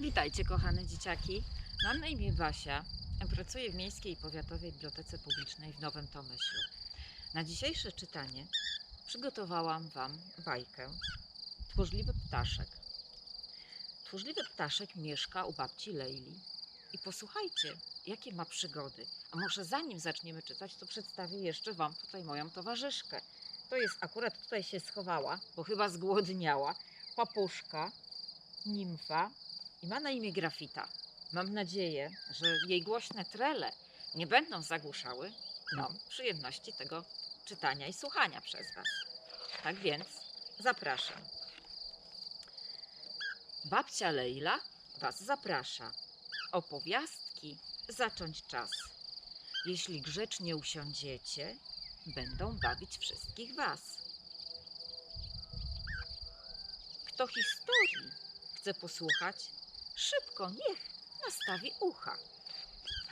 Witajcie kochane dzieciaki. Mam na imię Basia. Pracuję w Miejskiej i Powiatowej Bibliotece Publicznej w Nowym Tomyślu. Na dzisiejsze czytanie przygotowałam Wam bajkę Tworzliwy ptaszek. Tworzliwy ptaszek mieszka u babci Leili. I posłuchajcie, jakie ma przygody. A może zanim zaczniemy czytać, to przedstawię jeszcze Wam tutaj moją towarzyszkę. To jest akurat tutaj się schowała, bo chyba zgłodniała. Papuszka, nimfa i ma na imię Grafita. Mam nadzieję, że jej głośne trele nie będą zagłuszały nam przyjemności tego czytania i słuchania przez Was. Tak więc zapraszam. Babcia Leila Was zaprasza. Opowiastki zacząć czas. Jeśli grzecznie usiądziecie, będą bawić wszystkich Was. Kto historii chce posłuchać, szybko niech nastawi ucha.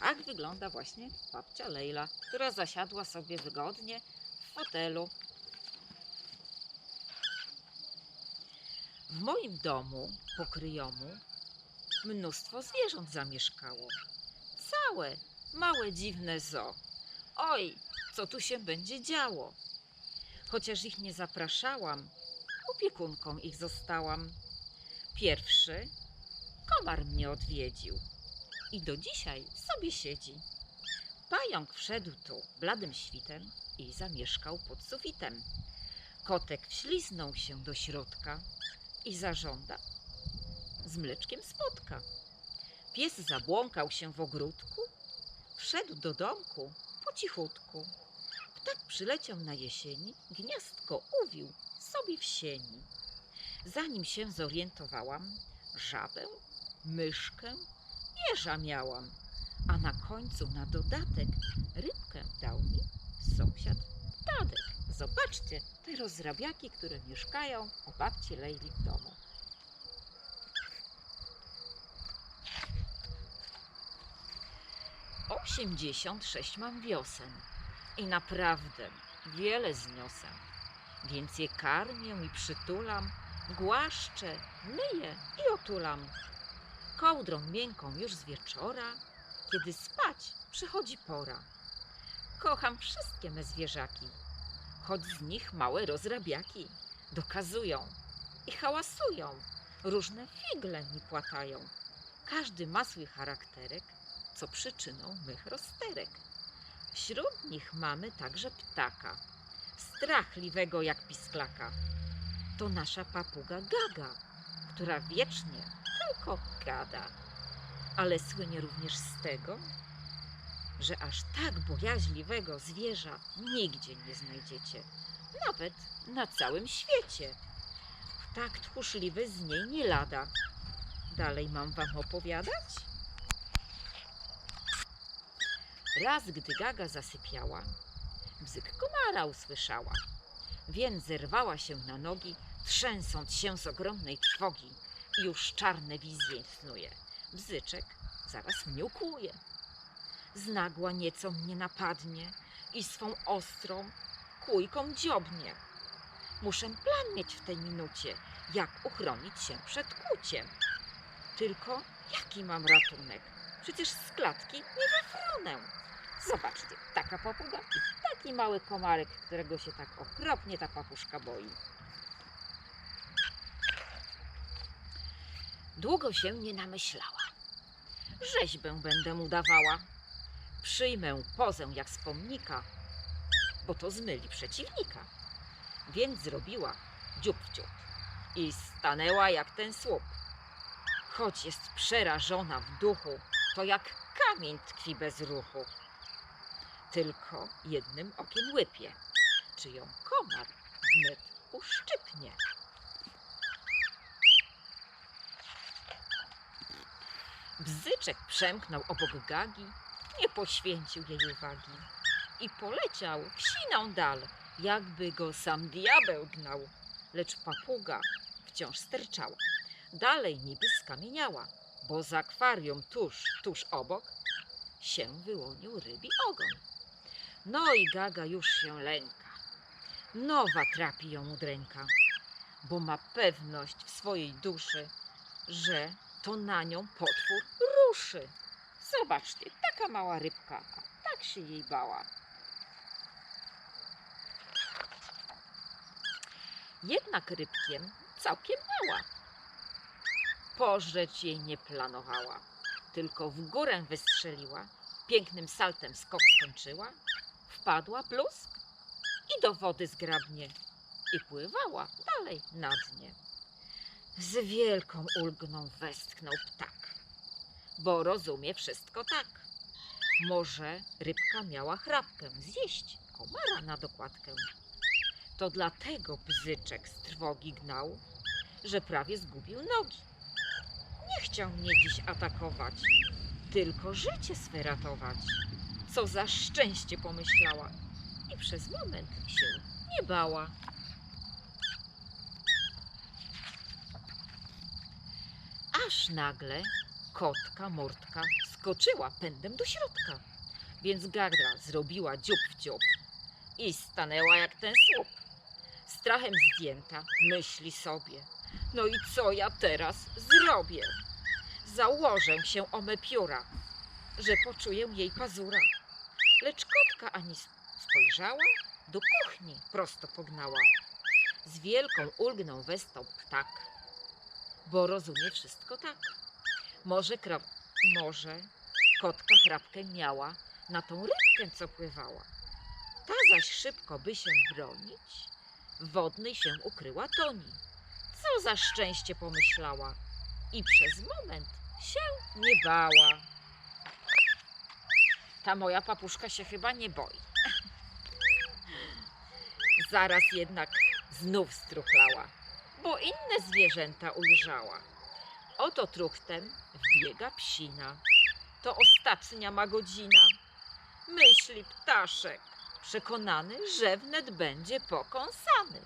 Tak wygląda właśnie babcia Leila, która zasiadła sobie wygodnie w fotelu. W moim domu pokryjomu mnóstwo zwierząt zamieszkało. Całe, małe, dziwne zoo. Oj, co tu się będzie działo? Chociaż ich nie zapraszałam, opiekunką ich zostałam. Pierwszy komar mnie odwiedził i do dzisiaj sobie siedzi. Pająk wszedł tu bladym świtem i zamieszkał pod sufitem. Kotek wśliznął się do środka i zażąda z mleczkiem spotka. Pies zabłąkał się w ogródku, wszedł do domku po cichutku. Ptak przyleciał na jesieni, gniazdko uwił sobie w sieni. Zanim się zorientowałam, żabę, myszkę, jeża miałam, a na końcu na dodatek rybkę dał mi sąsiad Tadek. Zobaczcie te rozrabiaki, które mieszkają u babci Lejli w domu. Osiemdziesiąt sześć mam wiosen i naprawdę wiele zniosę, więc je karmię i przytulam, głaszczę, myję i otulam. Kołdrą miękką już z wieczora, kiedy spać przychodzi pora. Kocham wszystkie me zwierzaki, choć z nich małe rozrabiaki dokazują i hałasują, różne figle mi płatają. Każdy ma swój charakterek, co przyczyną mych rozterek. Wśród nich mamy także ptaka, strachliwego jak pisklaka. To nasza papuga Gaga, która wiecznie tylko gada. Ale słynie również z tego, że aż tak bojaźliwego zwierza nigdzie nie znajdziecie, nawet na całym świecie. Tak tchórzliwy z niej nie lada. Dalej mam wam opowiadać? Raz, gdy Gaga zasypiała, bzyk komara usłyszała, więc zerwała się na nogi, trzęsąc się z ogromnej trwogi. Już czarne wizje snuje. Bzyczek zaraz mnie ukłuje. Znagła nieco mnie napadnie i swą ostrą kujką dziobnie. Muszę plan mieć w tej minucie, jak uchronić się przed kłuciem. Tylko jaki mam ratunek? Przecież z klatki nie wyfrunę. Zobaczcie, taka papuga i taki mały komarek, którego się tak okropnie ta papuszka boi. Długo się nie namyślała. Rzeźbę będę udawała. Przyjmę pozę jak z pomnika, bo to zmyli przeciwnika. Więc zrobiła dziób w dziób i stanęła jak ten słup. Choć jest przerażona w duchu, to jak kamień tkwi bez ruchu. Tylko jednym okiem łypie, czy ją komar wnet uszczypnie. Bzyczek przemknął obok Gagi, nie poświęcił jej uwagi i poleciał w siną dal, jakby go sam diabeł gnał. Lecz papuga wciąż sterczała, dalej niby skamieniała, bo z akwarium tuż, tuż obok się wyłonił rybi ogon. No i Gaga już się lęka, nowa trapi ją udręka, bo ma pewność w swojej duszy, że to na nią potwór ruszy. Zobaczcie, taka mała rybka, a tak się jej bała. Jednak rybkiem całkiem mała. Pożreć jej nie planowała, tylko w górę wystrzeliła, pięknym saltem skok skończyła, wpadła plusk i do wody zgrabnie i pływała dalej na dnie. Z wielką ulgną westchnął ptak, bo rozumie wszystko tak. Może rybka miała chrapkę zjeść komara na dokładkę. To dlatego bzyczek z trwogi gnał, że prawie zgubił nogi. Nie chciał mnie dziś atakować, tylko życie swe ratować. Co za szczęście pomyślała i przez moment się nie bała. Aż nagle kotka Murtka skoczyła pędem do środka, więc Gardra zrobiła dziób w dziób i stanęła jak ten słup. Strachem zdjęta, myśli sobie. No i co ja teraz zrobię? Założę się o me pióra, że poczuję jej pazura. Lecz kotka ani spojrzała, do kuchni prosto pognała. Z wielką ulgną westał ptak, bo rozumie wszystko tak. Może, krab, może kotka chrapkę miała na tą rybkę, co pływała. Ta zaś szybko by się bronić, wodnej się ukryła Toni. Co za szczęście pomyślała i przez moment się nie bała. Ta moja papuszka się chyba nie boi. Zaraz jednak znów struchlała, bo inne zwierzęta ujrzała. Oto truchtem wbiega psina. To ostatnia ma godzina. Myśli ptaszek, przekonany, że wnet będzie pokąsany.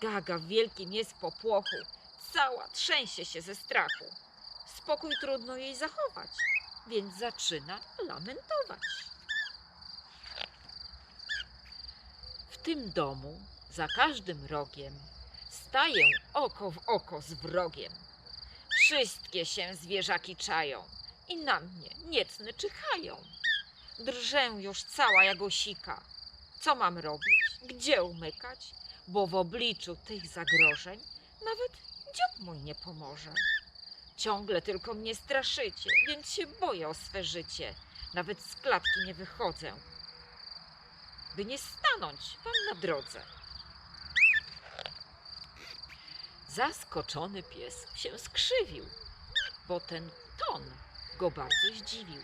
Gaga w wielkim jest popłochu, cała trzęsie się ze strachu. Spokój trudno jej zachować, więc zaczyna lamentować. W tym domu, za każdym rogiem, staję oko w oko z wrogiem. Wszystkie się zwierzaki czają i na mnie niecne czyhają. Drżę już cała jagosika. Co mam robić? Gdzie umykać? Bo w obliczu tych zagrożeń nawet dziób mój nie pomoże. Ciągle tylko mnie straszycie, więc się boję o swe życie. Nawet z klatki nie wychodzę, by nie stanąć wam na drodze. Zaskoczony pies się skrzywił, bo ten ton go bardzo zdziwił.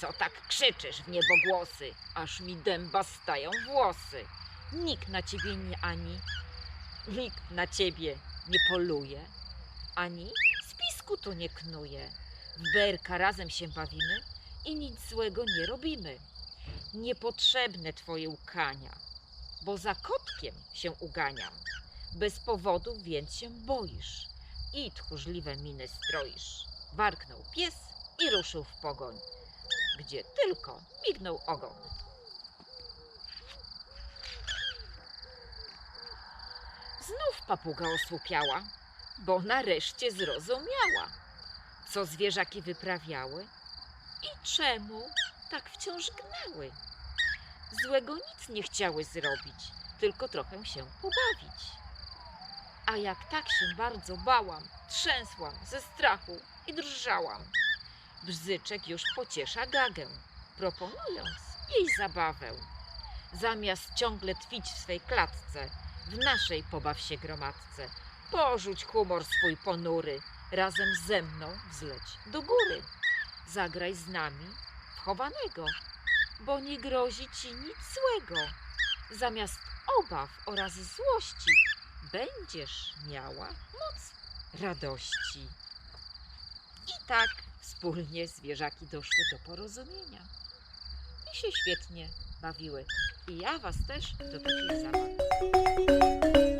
Co tak krzyczysz w niebogłosy, aż mi dęba stają włosy? Nikt na ciebie nie ani, nikt na ciebie nie poluje, ani spisku tu nie knuje. W berka razem się bawimy i nic złego nie robimy. Niepotrzebne twoje łkania, bo za kotkiem się uganiam. Bez powodu więc się boisz i tchórzliwe miny stroisz. Warknął pies i ruszył w pogoń, gdzie tylko mignął ogon. Znów papuga osłupiała, bo nareszcie zrozumiała, co zwierzaki wyprawiały i czemu tak wciąż gnały. Złego nic nie chciały zrobić, tylko trochę się pobawić. A jak tak się bardzo bałam, trzęsłam ze strachu i drżałam. Bzyczek już pociesza gagę, proponując jej zabawę. Zamiast ciągle twić w swej klatce, w naszej pobaw się gromadce. Porzuć humor swój ponury, razem ze mną wzleć do góry. Zagraj z nami w chowanego, bo nie grozi ci nic złego. Zamiast obaw oraz złości będziesz miała moc radości. I tak wspólnie zwierzaki doszły do porozumienia. I się świetnie bawiły. I ja was też do takiej zabawy